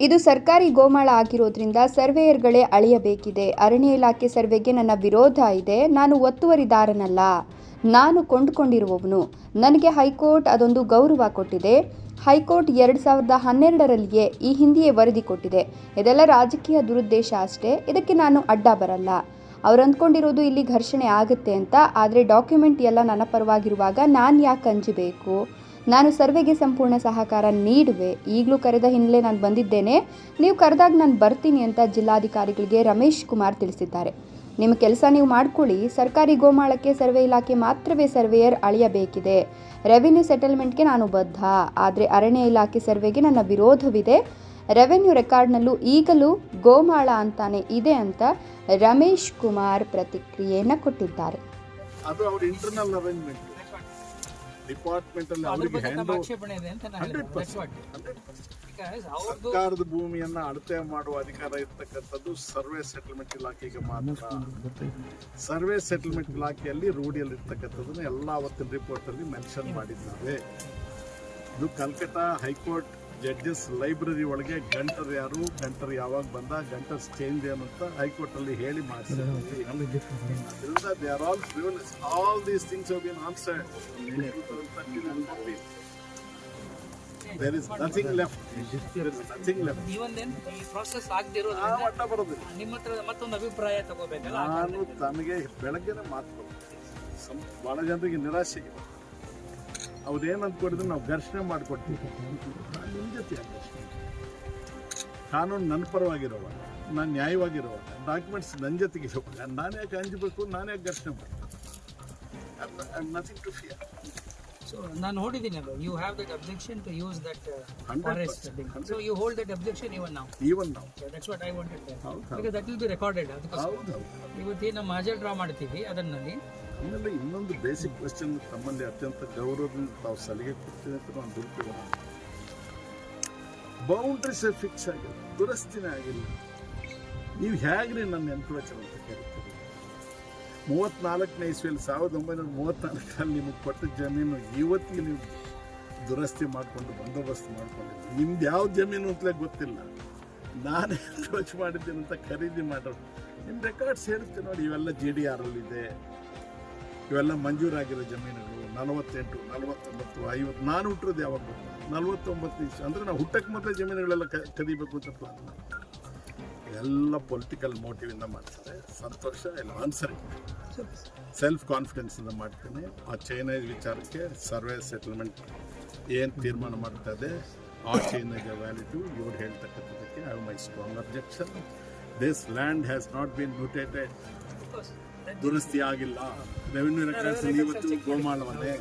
ಇದು ಸರ್ಕಾರಿ ಗೋಮಾಳ ಆಗಿರೋದ್ರಿಂದ ಸರ್ವೇಯರ್ಗಳೇ ಅಳೆಯಬೇಕಿದೆ. ಅರಣ್ಯ ಇಲಾಖೆ ಸರ್ವೆಗೆ ನನ್ನ ವಿರೋಧ ಇದೆ. ನಾನು ಒತ್ತುವರಿದಾರನಲ್ಲ. ನಾನು ಕೊಂಡುಕೊಂಡಿರುವವನು. ನನಗೆ ಹೈಕೋರ್ಟ್ ಅದೊಂದು ಗೌರವ ಕೊಟ್ಟಿದೆ. ಹೈಕೋರ್ಟ್ ಎರಡು ಸಾವಿರದ ಹನ್ನೆರಡರಲ್ಲಿಯೇ ಈ ಹಿಂದೆಯೇ ವರದಿ ಕೊಟ್ಟಿದೆ. ಇದೆಲ್ಲ ರಾಜಕೀಯ ದುರುದ್ದೇಶ ಅಷ್ಟೇ. ಇದಕ್ಕೆ ನಾನು ಅಡ್ಡ ಬರಲ್ಲ. ಅವ್ರು ಅಂದ್ಕೊಂಡಿರೋದು ಇಲ್ಲಿ ಘರ್ಷಣೆ ಆಗುತ್ತೆ ಅಂತ. ಆದರೆ ಡಾಕ್ಯುಮೆಂಟ್ ಎಲ್ಲ ನನ್ನ ಪರವಾಗಿರುವಾಗ ನಾನು ಯಾಕೆ ಅಂಜಬೇಕು? ನಾನು ಸರ್ವೆಗೆ ಸಂಪೂರ್ಣ ಸಹಕಾರ ನೀಡುವೆ. ಈಗಲೂ ಕರೆದ ಹಿನ್ನೆಲೆ ನಾನು ಬಂದಿದ್ದೇನೆ. ನೀವು ಕರೆದಾಗ ನಾನು ಬರ್ತೀನಿ ಅಂತ ಜಿಲ್ಲಾಧಿಕಾರಿಗಳಿಗೆ ರಮೇಶ್ ಕುಮಾರ್ ತಿಳಿಸಿದ್ದಾರೆ. ನಿಮ್ಮ ಕೆಲಸ ನೀವು ಮಾಡ್ಕೊಳ್ಳಿ. ಸರ್ಕಾರಿ ಗೋಮಾಳಕ್ಕೆ ಸರ್ವೆ ಇಲಾಖೆ ಮಾತ್ರವೇ ಸರ್ವೇಯರ್ ಅಳೆಯಬೇಕಿದೆ. ರೆವಿನ್ಯೂ ಸೆಟಲ್ಮೆಂಟ್ಗೆ ನಾನು ಬದ್ಧ. ಆದರೆ ಅರಣ್ಯ ಇಲಾಖೆ ಸರ್ವೆಗೆ ನನ್ನ ವಿರೋಧವಿದೆ. ರೆವೆನ್ಯೂ ರೆಕಾರ್ಡ್ನಲ್ಲೂ ಈಗಲೂ ಗೋಮಾಳ ಅಂತಾನೆ ಇದೆ ಅಂತ ರಮೇಶ್ ಕುಮಾರ್ ಪ್ರತಿಕ್ರಿಯೆಯನ್ನು ಕೊಟ್ಟಿದ್ದಾರೆ. ಅದು ಅವ್ರ ಇಂಟರ್ನಲ್ ಅರೇಂಜ್ಮೆಂಟ್ ಡಿಪಾರ್ಟ್ಮೆಂಟ್ ಅಲ್ಲಿ ಅವರಿಗೆ ಹ್ಯಾಂಡ್. ಸರ್ಕಾರದ ಭೂಮಿಯನ್ನ ಅಳತೆ ಮಾಡುವ ಅಧಿಕಾರ ಇರತಕ್ಕಂಥದ್ದು ಸರ್ವೆ ಸೆಟಲ್ಮೆಂಟ್ ಇಲಾಖೆಗೆ ಮಾತ್ರ. ಸರ್ವೆ ಸೆಟಲ್ಮೆಂಟ್ ಇಲಾಖೆಯಲ್ಲಿ ರೂಢಿಯಲ್ಲಿ ಇರ್ತಕ್ಕಂಥದ್ದನ್ನು ಎಲ್ಲ ಅವತ್ತಿನ ರಿಪೋರ್ಟ್ ಅಲ್ಲಿ ಮೆನ್ಷನ್ ಮಾಡಿದ್ದಾರೆ. ಇದು ಕಲ್ಕತ್ತಾ ಹೈಕೋರ್ಟ್ ಜಡ್ಜಸ್ ಲೈಬ್ರರಿ ಒಳಗೆ ಗಂಟರ್ ಯಾರು ಗಂಟರ್ ಯಾವಾಗ ಬಂದ ಗಂಟರ್ ಚೇಂಜ್ ಏನು ಅಂತ ಹೈಕೋರ್ಟ್ ಅಲ್ಲಿ ಹೇಳಿ ಮಾಡಿಸಿದ್ವಿ are all all these things have been answered there is nothing left there is nothing left even then ಈ ಪ್ರಾಸೆಸ್ ಆಗದೆ ಆ ಇರೋದ್ರಿಂದ ಮಟ್ಟ ಬರೋದಿಲ್ಲ. ನಿಮ್ಮ ಹತ್ರ ಮತ್ತೊಂದು ಅಭಿಪ್ರಾಯ ತಗೋಬೇಕಲ್ಲ? ನಾನು ತನಗೆ ಬೆಳಗ್ಗೆನೆ ಮಾತು ಕೊಡ್ತೀನಿ. ಸಂ ಭಾಳ ಜನರಿಗೆ ನಿರಾಶೆ ಇದೆ ಕೊಡಿದ್ರು ನಾವು ಘರ್ಷಣೆ ಮಾಡಿಕೊಡ್ತೀವಿ. ನಾನು ನಿಮ್ಮ ಜೊತೆ ಕಾನೂನು ನನ್ನ ಪರವಾಗಿರೋವಾಗ ನಾನು ನ್ಯಾಯವಾಗಿರೋವಾಗ ಡಾಕ್ಯುಮೆಂಟ್ಸ್ ನನ್ನ ಜೊತೆಗೆ ಇರೋವಾಗ ನಾನು ಯಾಕೆ ಅಂಜಬೇಕು ನಾನು ಯಾಕೆ ಘರ್ಷಣೆ ಮಾಡ್ತೀನಿ? ನಥಿಂಗ್ ಟು ಫಿಯರ್ ಸೊ ನಾನು ನೋಡಿದ್ದೀನಿ ಅದು you have that objection to use that forest. So you hold that objection even ನಾವು ಇವನ್ ನಾವು that's what I wanted. Because that will be recorded ಅದಕ್ಕೋಸ್ಕರ. ಹೌದು ಇವತ್ತು ಇವತ್ತೇನು ಮಾಜರ್ ಡ್ರಾ ಮಾಡ್ತೀವಿ ಅದನ್ನಲ್ಲಿ. ಆಮೇಲೆ ಇನ್ನೊಂದು ಬೇಸಿಕ್ ಕ್ವೆಶನ್ ತಮ್ಮಲ್ಲಿ ಅತ್ಯಂತ ಗೌರವದಿಂದ ತಾವು ಸಲಹೆ ಕೊಡ್ತೀನಿ ಅಂತ ನಾನು ದುರುಪಯೋಗ ಬೌಂಡ್ರೀಸ್ ಫಿಕ್ಸ್ ಆಗಿಲ್ಲ, ದುರಸ್ತಿನೇ ಆಗಿಲ್ಲ. ನೀವು ಹೇಗ್ರಿ ನನ್ನ ಎನ್ಕ್ರೋಚರ್ ಅಂತ ಕೇಳ್ತೀರಿ? ಮೂವತ್ನಾಲ್ಕನೇ ಇಸ್ವಿಯಲ್ಲಿ, ಸಾವಿರದ ಒಂಬೈನೂರ ಮೂವತ್ನಾಲ್ಕರಲ್ಲಿ ನಿಮಗೆ ಕೊಟ್ಟ ಜಮೀನು ಇವತ್ತಿಗೆ ನೀವು ದುರಸ್ತಿ ಮಾಡಿಕೊಂಡು, ಬಂದೋಬಸ್ತ್ ಮಾಡ್ಕೊಂಡಿಲ್ಲ ನಿಮ್ದು ಯಾವ ಜಮೀನು ಅಂತಲೇ ಗೊತ್ತಿಲ್ಲ. ನಾನೇ ಎನ್ಕ್ರೋಚ್ ಮಾಡಿದ್ದೀನಿ ಅಂತ ಖರೀದಿ ಮಾಡೋದು ನಿಮ್ಮ ರೆಕಾರ್ಡ್ಸ್ ಹೇಳುತ್ತೆ ನೋಡಿ, ಇವೆಲ್ಲ ಜಿ ಡಿ ಆರ್ ಇದೆ ಇವೆಲ್ಲ ಮಂಜೂರಾಗಿರೋ ಜಮೀನುಗಳು ನಲವತ್ತೆಂಟು, ನಲವತ್ತೊಂಬತ್ತು ಐವತ್ತು ನಾನು ಹುಟ್ಟಿರೋದು ಯಾವಾಗ ನಲವತ್ತೊಂಬತ್ತು ಇಷ್ಟು ಅಂದರೆ ನಾವು ಹುಟ್ಟಕ್ಕೆ ಮೊದಲೇ ಜಮೀನುಗಳೆಲ್ಲ ಕ- ಕದಿಬೇಕು ಅಂತ ಪ್ಲಾನ್ ಎಲ್ಲ ಪೊಲಿಟಿಕಲ್ ಮೋಟಿವಿಂದ ಮಾಡ್ತಾರೆ. ಸಂತೋಷ ಇಲ್ಲ ಆನ್ಸರ್ ಸೆಲ್ಫ್ ಕಾನ್ಫಿಡೆನ್ಸಿಂದ ಮಾಡ್ತೀನಿ. ಆ ಚೈನೈಸ್ ವಿಚಾರಕ್ಕೆ ಸರ್ವೆ ಸೆಟಲ್ಮೆಂಟ್ ಏನು ತೀರ್ಮಾನ ಮಾಡ್ತಾ ಇದೆ, ಆ ಚೈನೈಸ್ ವ್ಯಾಲಿಟಿ ಇವ್ರು ಹೇಳ್ತಕ್ಕಂಥದ್ದಕ್ಕೆ I my strong objection this land has not been mutated ದುರಸ್ತಿ ಆಗಿಲ್ಲ. ರೆವಿನ್ಯೂ ರೆಕಾರ್ಡ್ಸ್ ಇವತ್ತು ಗೋಮಾಳವನ್ನೇ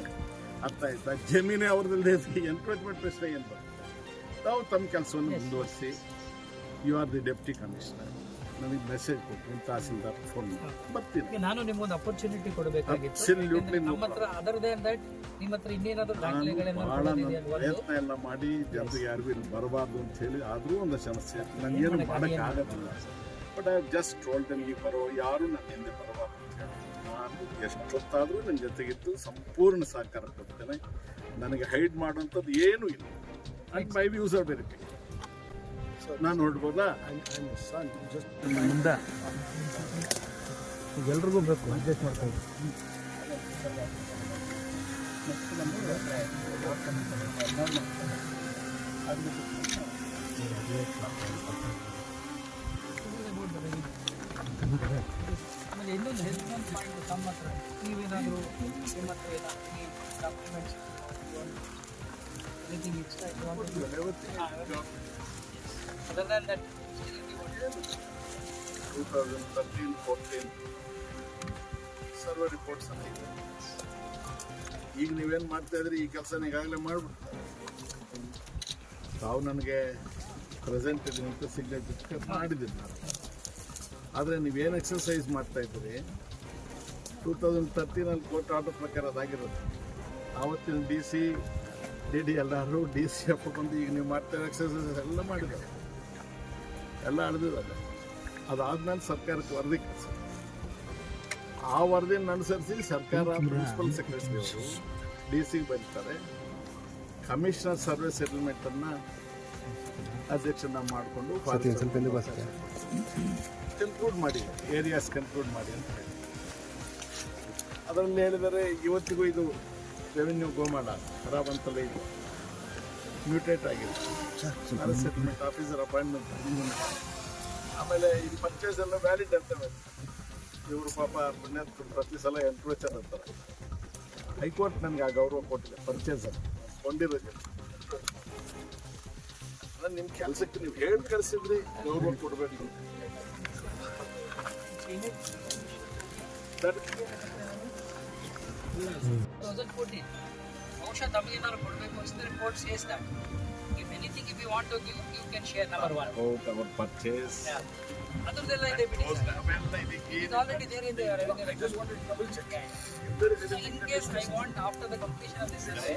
ಅರ್ಥ ಆಯ್ತಾ? ಜಮೀನೇ ಅವ್ರದ್ದು ಎನ್ಕ್ರೋಚ್ಮೆಂಟ್ ಪ್ರಶ್ನೆ ಏನು ಬರ್ತದೆ ತಾವು ತಮ್ಮ ಕೆಲಸವನ್ನು ಮುಂದುವರಿಸಿ. You are the deputy commissioner ನನಗೆ ಮೆಸೇಜ್ ಕೊಟ್ಟು ತಹಸೀಲ್ದಾರ್ ಫೋನ್ ಬರ್ತೀನಿ. ನಾನು ನಿಮ್ಗೊಂದು ಅಪರ್ಚುನಿಟಿ ಕೊಡಬೇಕಾಗಿತ್ತು. ನಮ್ಮ ಹತ್ರ ಅದರ್ ದೇನ್ ದಟ್ ನಿಮ್ಮ ಹತ್ರ ಇನ್ನೇನಾದ್ರೂ ಒಂದು ಪ್ರಯತ್ನ ಎಲ್ಲ ಮಾಡಿ ಜನರಿಗೆ ಯಾರಿಗೂ ಇಲ್ಲಿ ಬರಬಾರ್ದು ಅಂತ ಹೇಳಿ ಆದರೂ ಒಂದು ಸಮಸ್ಯೆ. ನನಗೇನು ಮಾಡೋಕ್ಕೆ ಆಗೋದಿಲ್ಲ but I just told them ಈ ಬರೋ ಯಾರು ನನ್ನ ಹಿಂದೆ ಹೇಳಿ ನಾನು ಎಷ್ಟೊತ್ತಾದರೂ ನನ್ನ ಜೊತೆಗಿದ್ದು ಸಂಪೂರ್ಣ ಸಹಕಾರ ಕೊಡ್ತೇನೆ. ನನಗೆ ಹೈಡ್ ಮಾಡುವಂಥದ್ದು ಏನೂ ಇಲ್ಲ. And my views are very ನಾನು ಹೊರಡ್ಬೋದಾ ಮುಂದೆ ಎಲ್ರಿಗೂ ಬೇಕು ಅಡ್ಜಸ್ಟ್ ಮಾಡ್ಕೊಂಡು. ಆಮೇಲೆ ತಮ್ಮ ಹತ್ರ ನೀವೇನಾದರೂ ಈ ರಿಪೋರ್ಟ್ಸ್ ಅಂತ ಇದೆ. ಈಗ ನೀವೇನು ಮಾಡ್ತಾ ಇದ್ರಿ? ಈ ಕೆಲಸ ಈಗಾಗಲೇ ಮಾಡ್ಬಿಟ್ಟು ತಾವು ನನಗೆ ಪ್ರೆಸೆಂಟ್ ಅಂತ ಸಿಗ್ನೇಚರ್ ಮಾಡಿದ್ದೀನಿ ನಾನು ಆದರೆ ನೀವೇನು ಎಕ್ಸಸೈಸ್ ಮಾಡ್ತಾ ಇದ್ದೀರಿ? ಟೂ ತೌಸಂಡ್ ತರ್ಟೀನಲ್ಲಿ ಕೋರ್ಟ್ ಆರ್ಡರ್ ಪ್ರಕಾರ ಅದಾಗಿರೋದು. ಆವತ್ತಿನ ಡಿ ಸಿ ಡಿ ಡಿ ಎಲ್ಲರೂ ಡಿ ಸಿ ಅಪ್ಪ ಬಂದು ಈಗ ನೀವು ಮಾಡ್ತಾ ಇರೋ ಎಕ್ಸರ್ಸೈಸ್ ಎಲ್ಲ ಮಾಡಿದ್ದಾರೆ. ಎಲ್ಲ ಅಳೆದಿದ್ದಾರೆ ಅದಾದ್ಮೇಲೆ ಸರ್ಕಾರಕ್ಕೆ ವರದಿ ಕಳಿಸಿ ಆ ವರದಿನ ಅನುಸರಿಸಿ ಸರ್ಕಾರ ಪ್ರಿನ್ಸಿಪಲ್ ಸೆಕ್ರೆಟರಿ ಅವರು ಡಿ ಸಿಗೆ ಬರೀತಾರೆ ಕಮಿಷನರ್ ಸರ್ವೆ ಸೆಟಲ್ಮೆಂಟನ್ನು ಅಧ್ಯಕ್ಷನ ಮಾಡಿಕೊಂಡು ಕನ್ಕ್ಲೂಡ್ ಮಾಡಿ ಏರಿಯಾಸ್ ಕನ್ಕ್ಲೂಡ್ ಮಾಡಿ ಅಂತ ಹೇಳಿ. ಅದರಲ್ಲಿ ಹೇಳಿದರೆ ಇವತ್ತಿಗೂ ಇದು ರೆವಿನ್ಯೂ ಗೋಮಾಳ ಖರಾಬ್ ಇದು. ಮ್ಯೂಟೇಟ್ ಆಗಿದೆ. ಸೆಟಲ್ಮೆಂಟ್ ಆಫೀಸರ್ ಅಪಾಯಿಂಟ್ಮೆಂಟ್ ಆಮೇಲೆ ಈ ಪರ್ಚೇಸ್ ಎಲ್ಲ ವ್ಯಾಲಿಡ್ ಅಂತವೆ ಇವರು ಪಾಪ ಪ್ರತಿ ಸಲ ಎನ್ಕ್ರೋಚರ್ ಅಂತಾರೆ. ಹೈಕೋರ್ಟ್ ನನಗೆ ಆ ಗೌರವ ಕೊಟ್ಟಿದೆ ಪರ್ಚೇಸ್ ಕೊಂಡಿರೋದು. ನಿಮ್ಮ ಕೆಲಸಕ್ಕೆ ನೀವು ಹೇಳಿ ಕಳಿಸಿದ್ರಿ ಗೌರವ ಕೊಡಬೇಕು. ತೌಸಂಡ್ ಫೋರ್ಟೀನ್ ಬಹುಶಃ ತಮಗೇನಾದ್ರು ಕೊಡಬೇಕು ಅನಿಸಿದ್ರೆ court says That if anything if you want to give you can share number one ಹೋಗಿ ಅವ್ರ ಪರ್ಚೇಸ್ ಅದ್ರದ್ದೆಲ್ಲ ಇದೆ ಬಿಡಿ ಅವೆಲ್ಲ ಇದಕ್ಕೆ it's already there in the revenue So in case I want after the completion of this survey,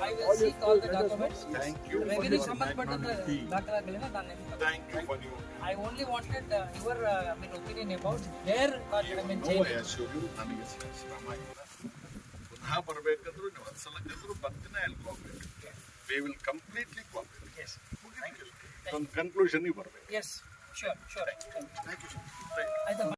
I will seek all the documents. Thank you revenue ಸಂಬಂಧಪಟ್ಟಂತ ದಾಖಲಾತಿಗಳನ್ನ ನಾನು ನಿಮ್ಗೆ thank you for you I only wanted uh, your uh, I mean, opinion about their uh, I mean, no changing. ಯಶೋರು ನನಗೆ ಶ್ರಮ ಇಲ್ಲ ಪುನಃ ಬರಬೇಕಂದ್ರೂ ನೀವು ಒಂದು ಸಲಕ್ಕಂದ್ರೂ ಬರ್ತೀನಿ ಅಲ್ಲಿ ಹೋಗ್ಬೇಕು we will completely cooperate Yes. ಒಂದು ಕನ್ಕ್ಲೂಷನ್ಗೆ ಬರಬೇಕು yes sure sure thank you ಆಯ್ತಮ್ಮ